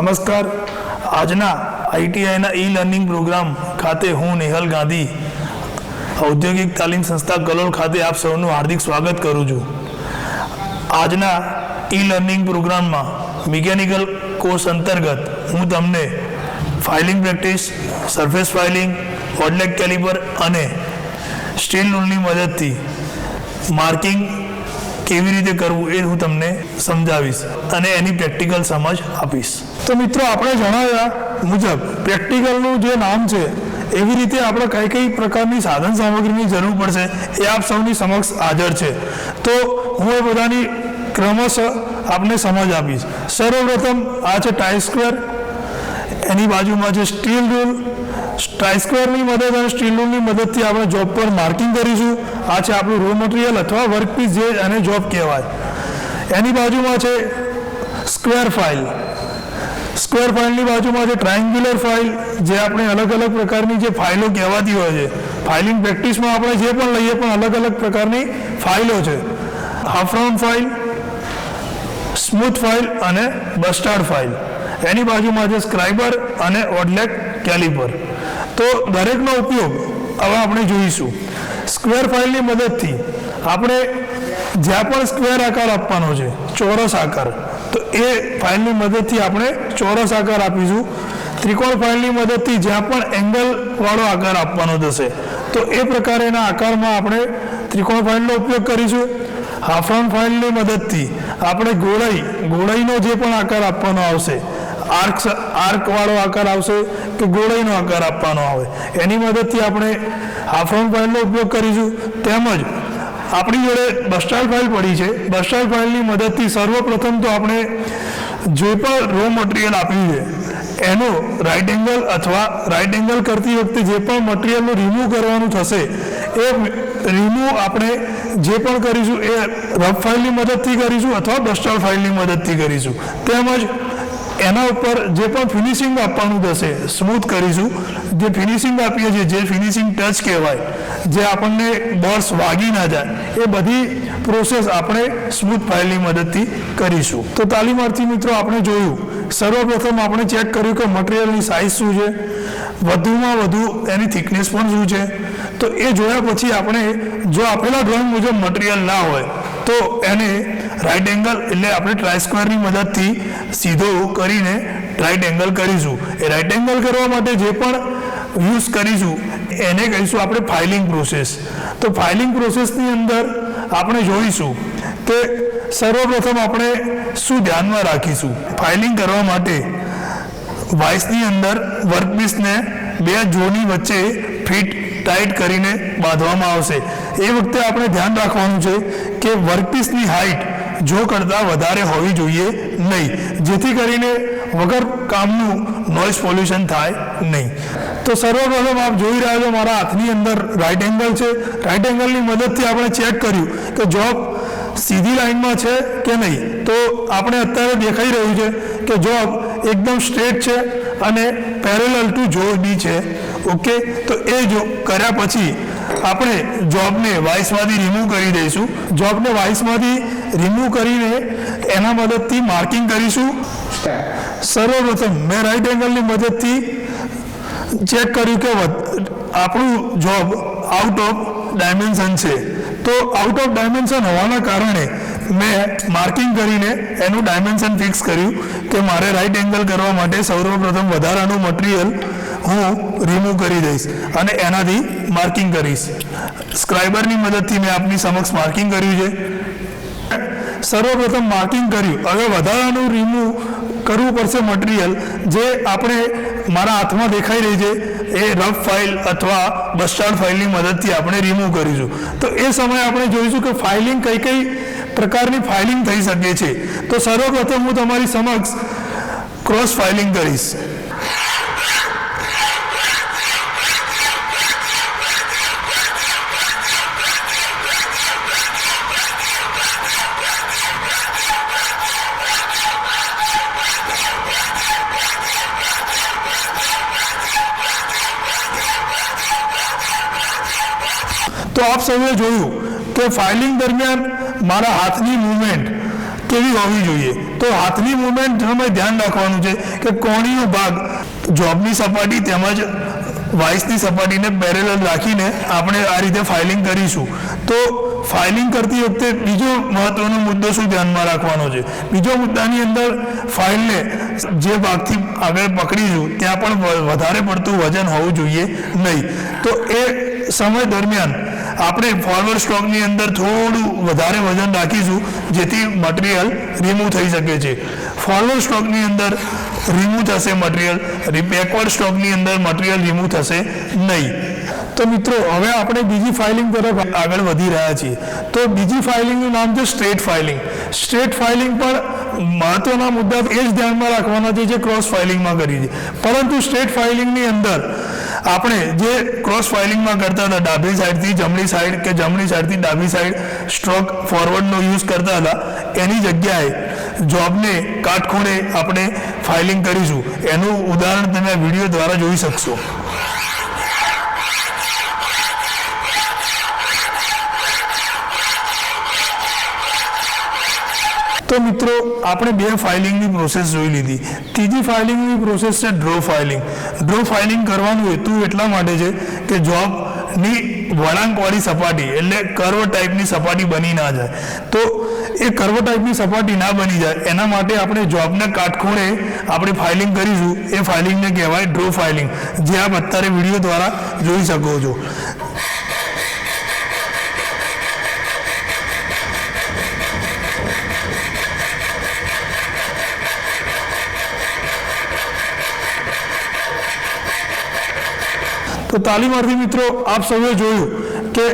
નમસ્કાર. આજના આઈટીઆઈના e learning programme ખાતે હું નેહલ ગાંધી, ઔદ્યોગિક તાલીમ સંસ્થા કલોલ ખાતે આપ સૌનું હાર્દિક સ્વાગત કરું છું. આજના ઈ લર્નિંગ પ્રોગ્રામમાં મિકેનિકલ કોર્સ અંતર્ગત હું તમને filing practice, surface filing odd leg caliper અને સ્ટીલ રૂલની મદદથી માર્કિંગ કેવી રીતે કરવું એ હું તમને સમજાવીશ અને એની પ્રેક્ટિકલ સમજ આપીશ. તો મિત્રો આપણે જણાવ્યા મુજબ પ્રેક્ટિકલનું જે નામ છે, એવી રીતે આપણે કઈ કઈ પ્રકારની સાધન સામગ્રીની જરૂર પડશે એ આપ સૌની સમક્ષ હાજર છે. તો હું એ બધાની ક્રમશઃ આપને સમજ આપીશ. સર્વપ્રથમ આ છે ટાઈ સ્ક્વેર, એની બાજુમાં છે સ્ટીલ રૂલ. ટ્રાઇસ્ક્વેરની મદદ અને સ્ટીલ રૂલની મદદથી આપણે જોબ પર માર્કિંગ કરીશું. આ છે આપણું રો મટીરિયલ અથવા વર્કપીસ જે એને જોબ કહેવાય. એની બાજુમાં છે સ્ક્વેર ફાઇલ. સ્ક્વેર ફાઇલની બાજુમાં છે ટ્રાયંગ્યુલર ફાઇલ જે આપણે અલગ અલગ પ્રકારની જે ફાઇલો કહેવાતી હોય છે, ફાઇલિંગ પ્રેક્ટિસમાં આપણે જે પણ લઈએ પણ અલગ અલગ પ્રકારની ફાઇલો છે. Half round file, smooth file અને બસ્ટાર્ડ ફાઇલ. એની બાજુમાં છે સ્ક્રાઇબર અને ઓડલેક કેલિપર. તો દરેકનો ઉપયોગ હવે આપણે જોઈશું. સ્ક્વેર ફાઇલની મદદથી આપણે જ્યાં પણ સ્ક્વેર આકાર આપવાનો છે, ચોરસ આકાર તો એ ફાઇલની મદદથી આપણે ચોરસ આકાર આપીશું. ત્રિકોણ ફાઇલની મદદથી જ્યાં પણ એંગલવાળો આકાર આપવાનો થશે. તો એ પ્રકારેના આકારમાં આપણે ત્રિકોણ ફાઇલનો ઉપયોગ કરીશું. હાફ ફાઇલની મદદથી આપણે ગોળાઈ, ગોળાઈનો જે પણ આકાર આપવાનો આવશે આર્ક આર્કવાળો આકાર આવશે કે ગોળાઈનો આકાર આપવાનો આવે. એની મદદથી આપણે હાફ ફાઇલનો ઉપયોગ કરીશું. તેમજ આપણી જોડે બસ્ટાલ ફાઇલ પડી છે. બસ્ટાલ ફાઇલની મદદથી સર્વપ્રથમ તો આપણે જે પણ રો મટીરિયલ આપ્યું છે, એનો રાઇટ એંગલ અથવા રાઇટ એંગલ કરતી વખતે જે પણ મટીરિયલનું રિમૂવ કરવાનું થશે, એ રિમૂવ આપણે જે પણ કરીશું, એ રફ ફાઇલની મદદથી કરીશું અથવા બસ્ટાલ ફાઇલની મદદથી કરીશું. તેમજ એના ઉપર જે પણ ફિનિશિંગ આપવાનું થશે સ્મૂથ કરીશું. જે ફિનિશિંગ આપીએ છીએ, જે ફિનિશિંગ ટચ કહેવાય, જે આપણને બોર્સ વાગી ના જાય, એ બધી પ્રોસેસ આપણે સ્મૂથ ફાઇલની મદદથી કરીશું. તો તાલીમાર્થી મિત્રો, આપણે જોયું, સર્વપ્રથમ આપણે ચેક કર્યું કે મટીરિયલની સાઇઝ શું છે, વધુમાં વધુ એની થિકનેસ પણ શું છે. તો એ જોયા પછી આપણે જો આપેલા ડ્રોઈંગ મુજબ મટીરિયલ ના હોય તો એને રાઈટ એંગલ એટલે આપણે ટ્રાયસ્ક્વેરની મદદથી સીધો કરીને રાઈટ એંગલ કરીશું. એ રાઈટ એંગલ કરવા માટે જે પણ યુઝ કરીશું, એને કહીશું આપણે ફાઇલિંગ પ્રોસેસ તો ફાઇલિંગ પ્રોસેસની અંદર આપણે જોઈશું કે સર્વપ્રથમ આપણે શું ધ્યાનમાં રાખીશું? ફાઇલિંગ કરવા માટે વાઇસની અંદર વર્કપીસને બે જોની વચ્ચે ફિટ ટાઈટ કરીને બાંધવામાં આવશે. એ વખતે આપણે ધ્યાન રાખવાનું છે કે વર્કપીસની હાઇટ જો કરતાં વધારે હોવી જોઈએ નહીં. જેથી કરીને વગર કામનું નોઇઝ પોલ્યુશન થાય નહીં. તો સર્વપ્રથમ આપ જોઈ રહ્યા છો મારા હાથની અંદર રાઈટ એંગલ છે. રાઈટ એંગલની મદદથી આપણે ચેક કર્યું કે જોબ સીધી લાઈનમાં છે કે નહીં. તો આપણે અત્યારે દેખાઈ રહ્યું છે કે જોબ એકદમ સ્ટ્રેટ છે અને પેરેલલ ટુ જો બી છે. ઓકે તો એ જો કર્યા પછી આપણે જોબને વાઇસમાંથી રિમૂવ કરી દઈશું. જોબને વાઇસમાંથી રિમૂવ કરીને એના મદદથી માર્કિંગ કરીશું. સર્વપ્રથમ મેં રાઈટ એંગલની મદદથી ચેક કર્યું કે આપણું જોબ આઉટ ઓફ ડાયમેન્શન છે. તો આઉટ ઓફ ડાયમેન્શન હોવાના કારણે મેં માર્કિંગ કરીને એનું ડાયમેન્શન ફિક્સ કર્યું કે મારે રાઈટ એંગલ કરવા માટે સર્વપ્રથમ વધારાનું મટીરિયલ હું રિમૂવ કરી દઈશ અને એનાથી માર્કિંગ કરીશ. સ્ક્રાઇબરની મદદથી મેં આપની સમક્ષ માર્કિંગ કર્યું છે. સર્વપ્રથમ માર્કિંગ કર્યું. હવે વધારાનું રિમૂવ કરવું પડશે મટીરિયલ જે આપણે મારા હાથમાં દેખાઈ રહી છે. એ રફ ફાઇલ અથવા બસ્ટાર્ડ ફાઇલની મદદથી આપણે રિમૂવ કરીશું. તો એ સમયે આપણે જોઈશું કે ફાઇલિંગ કઈ કઈ પ્રકારની ફાઇલિંગ થઈ શકે છે. તો સર્વપ્રથમ હું તમારી સમક્ષ ક્રોસ ફાઇલિંગ કરીશ. તો આપ સૌએ જોયું કે ફાઇલિંગ દરમિયાન મારા હાથની મૂવમેન્ટ કેવી હોવી જોઈએ. તો હાથની મૂવમેન્ટ સમય ધ્યાન રાખવાનું છે કે કોણીનો ભાગ જોબની સપાટી તેમજ વાઇસની સપાટીને પેરેલલ રાખીને આપણે આ રીતે ફાઇલિંગ કરીશું. તો ફાઇલિંગ કરતી વખતે બીજો મહત્વનો મુદ્દો શું ધ્યાનમાં રાખવાનો છે? બીજો મુદ્દાની અંદર ફાઇલને જે ભાગથી આગળ પકડીશું, ત્યાં પણ વધારે પડતું વજન હોવું જોઈએ નહીં. તો એ સમય દરમિયાન આપણે ફોરવર્ડ સ્ટ્રોકની અંદર થોડું વધારે વજન રાખીશું, જેથી મટીરિયલ રિમૂવ થઈ શકે છે. ફોરવર્ડ સ્ટ્રોકની અંદર રિમૂવ થશે મટીરિયલ બેકવર્ડ સ્ટ્રોકની અંદર મટીરિયલ રિમૂવ થશે નહીં. તો મિત્રો, હવે આપણે બીજી ફાઇલિંગ તરફ આગળ વધી રહ્યા છીએ. તો બીજી ફાઇલિંગનું નામ છે સ્ટ્રેટ ફાઇલિંગ સ્ટ્રેટ ફાઇલિંગ પણ મહત્વના મુદ્દા એ જ ધ્યાનમાં રાખવાના છે જે ક્રોસ ફાઇલિંગમાં કરી છે. પરંતુ સ્ટ્રેટ ફાઇલિંગની અંદર આપણે જે ક્રોસ ફાઇલિંગમાં કરતા હતા, ડાબી સાઈડથી જમણી સાઈડ કે જમણી સાઈડથી ડાબી સાઈડ સ્ટ્રોક ફોરવર્ડનો યુઝ કરતા હતા, એની જગ્યાએ જોબને કાટખૂણે આપણે ફાઇલિંગ કરીશું. એનું ઉદાહરણ તમે વીડિયો દ્વારા જોઈ શકશો. તો મિત્રો, આપણે બે ફાઇલિંગની પ્રોસેસ જોઈ લીધી. ત્રીજી ફાઇલિંગની પ્રોસેસ છે ડ્રો ફાઇલિંગ ડ્રો ફાઇલિંગ કરવાનું હેતુ એટલા માટે છે કે જોબની વળાંકવાળી સપાટી, એટલે કર્વ ટાઈપની સપાટી બની ના જાય. તો એ કર્વ ટાઈપની સપાટી ના બની જાય, એના માટે આપણે જોબના કાટખૂણે આપણે ફાઇલિંગ કરીશું. એ ફાઇલિંગને કહેવાય ડ્રો ફાઇલિંગ જે આપ અત્યારે વીડિયો દ્વારા જોઈ શકો છો. તો તાલીમાર્થી મિત્રો, આપ સૌએ જોયું કે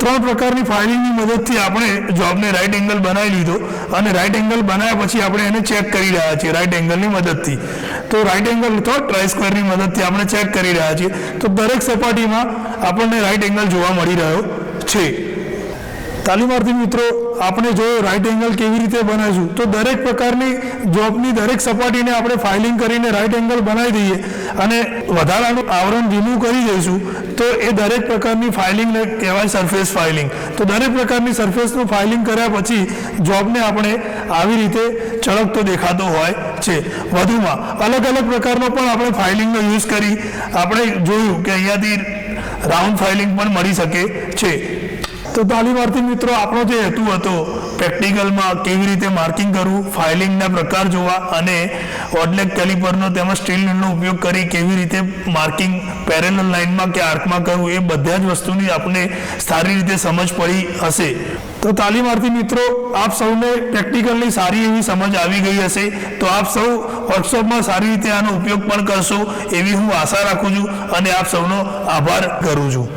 ત્રણ પ્રકારની ફાઇલિંગની મદદથી આપણે જોબને રાઈટ એંગલ બનાવી લીધો અને રાઈટ એંગલ બનાવ્યા પછી આપણે એને ચેક કરી રહ્યા છીએ રાઈટ એંગલની મદદથી. તો રાઈટ એંગલ અથવા ટ્રાય સ્ક્વેરની મદદથી આપણે ચેક કરી રહ્યા છીએ. તો દરેક સપાટીમાં આપણને રાઈટ એંગલ જોવા મળી રહ્યો છે. તાલીમાર્થી મિત્રો, આપણે જો રાઈટ એંગલ કેવી રીતે બનાવીશું, તો દરેક પ્રકારની જોબની દરેક સપાટીને આપણે ફાઇલિંગ કરીને રાઈટ એંગલ બનાવી દઈએ અને વધારાનું આવરણ રિમૂવ કરી દઈશું, તો એ દરેક પ્રકારની ફાઇલિંગને કહેવાય સરફેસ ફાઇલિંગ તો દરેક પ્રકારની સરફેસનું ફાઇલિંગ કર્યા પછી જોબને આપણે આવી રીતે ચળકતો દેખાતો હોય છે. વધુમાં, અલગ અલગ પ્રકારનો પણ આપણે ફાઇલિંગનો યુઝ કરી, આપણે જોયું કે અહીંયાથી રાઉન્ડ ફાઇલિંગ પણ મળી શકે છે. તો તાલીમાર્થી મિત્રો, આપણો જે હેતુ હતો પ્રેક્ટિકલમાં કેવી રીતે માર્કિંગ કરવું ફાઇલિંગના પ્રકાર જોવા અને ઓડલેક કેલિપરનો તેમજ સ્ટીલ નીલનો ઉપયોગ કરી કેવી રીતે માર્કિંગ પેરેલલ લાઇનમાં કે આર્કમાં કરવું, એ બધા જ વસ્તુની આપણે સારી રીતે સમજ પડી હશે. તો તાલીમાર્થી મિત્રો, આપ સૌને પ્રેક્ટિકલની સારી એવી સમજ આવી ગઈ હશે, તો આપ સૌ વર્કશોપમાં સારી રીતે આનો ઉપયોગ પણ કરશો, એવી હું આશા રાખું છું અને આપ સૌનો આભાર કરું છું.